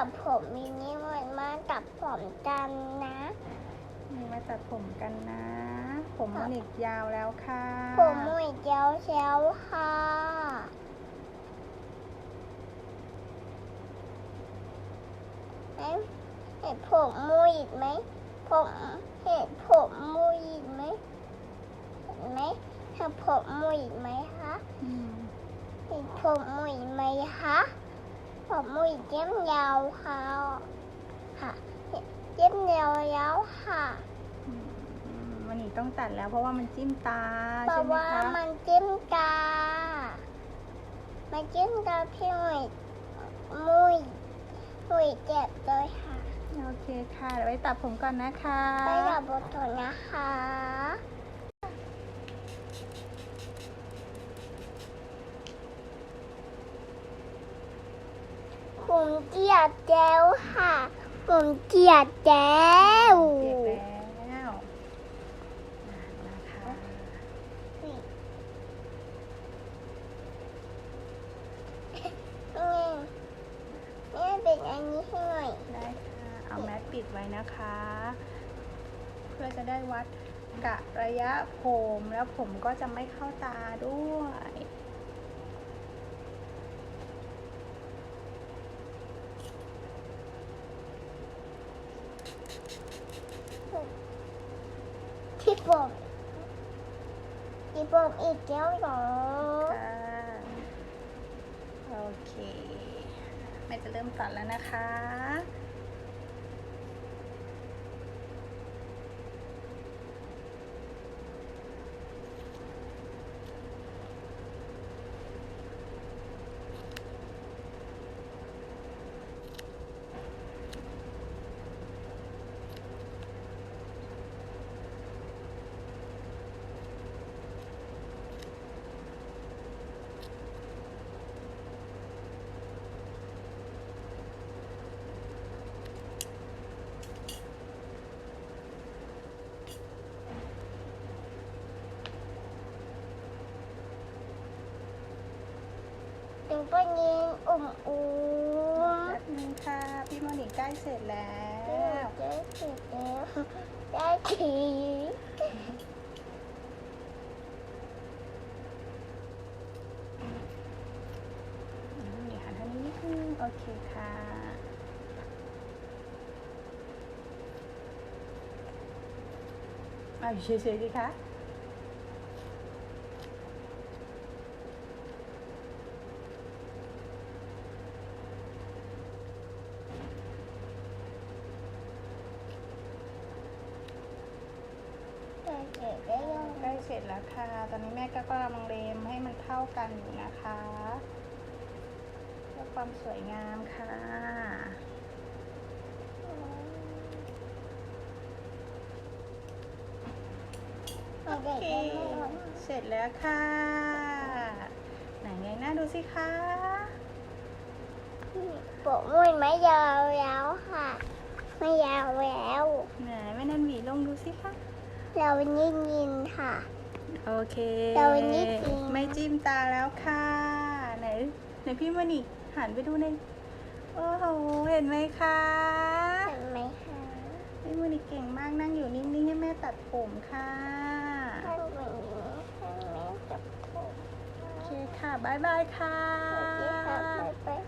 ตัดผมมินิมันมาตัดผมกันนะนี่มาตัดผมกันนะ ผมมันอีกยาวแล้วค่ะ ผมมุยเจียวเชียวค่ะเห็นเห็นผมมุยอีกไหมผมเห็นผมมุยอีกไหมเห็นไหมเห็นผมมุยอีกไหมคะอืมเห็นผมมุยไหมคะ ผมมุยเจียมยาวค่ะค่ะเจียมยาวยาวค่ะอืมมันอีกต้องตัดแล้วเพราะว่ามันจิ้มตาเพใช่ราะไหมว่าคะมันจิ้มตา มันจิ้มตาพี่มุยมุยมุยเจ็บเลยค่ะโอเคค่ะเดี๋ยวไปตัดผมก่อนนะคะ ไปกับบททนนะคะ ผมเกลียดแจ้วค่ะ ผมเกลียดแจ้วเก็บแล้วนะคะนี่นี่เป็นอันนี้ให้หน่อยได้ค่ะ เอาแมสปิดไว้นะคะ เพื่อจะได้วัดกะระยะผมแล้วผมก็จะไม่เข้าตาด้วย ที่ผมที่ผมอีกแก้วหรอค่ะโอเคแม่จะเริ่มตัดแล้วนะคะ ถึงก็ยิงอุ่มอุ่มแป๊บนึงค่ะ พี่โมนิใกล้เสร็จแล้วเจ๊เจ๊เจ๊ได้ทีอืมเดี๋ยวหันทางนี้นิดนึงโอเคค่ะเอาเฉยๆดีคะ เจ๊เจ๊ได้ยัง ใกล้เสร็จแล้ว ค่ะ ตอนนี้แม่ก็กำลังเลมให้มันเท่ากันอยู่นะคะเพื่อความสวยงามค่ะโอเคโอเคเสร็จแล้วค่ะ ไหนไงหน้าดูสิคะผมมุยไม่ยาวแล้วค่ะ ไม่ยาวแล้ว ไหนแม่นันหวีลงดูสิคะ เรายินยินค่ะ โอเค แต่วันนี้จริง ไม่จิ้มตาแล้วค่ะ ไหนไหนพี่มณีหันไปดูในอยโอ้โห เห็นไหมคะ เห็นไหมคะพี่มณีเก่งมากนั่งอยู่นิ่งๆให้แม่ตัดผมค่ะ ข้างบนนี้ข้างนี้จับผมโอเคค่ะ บ๊ายบายค่ะ สวัสดีค่ะบ๊ายบายค่ะ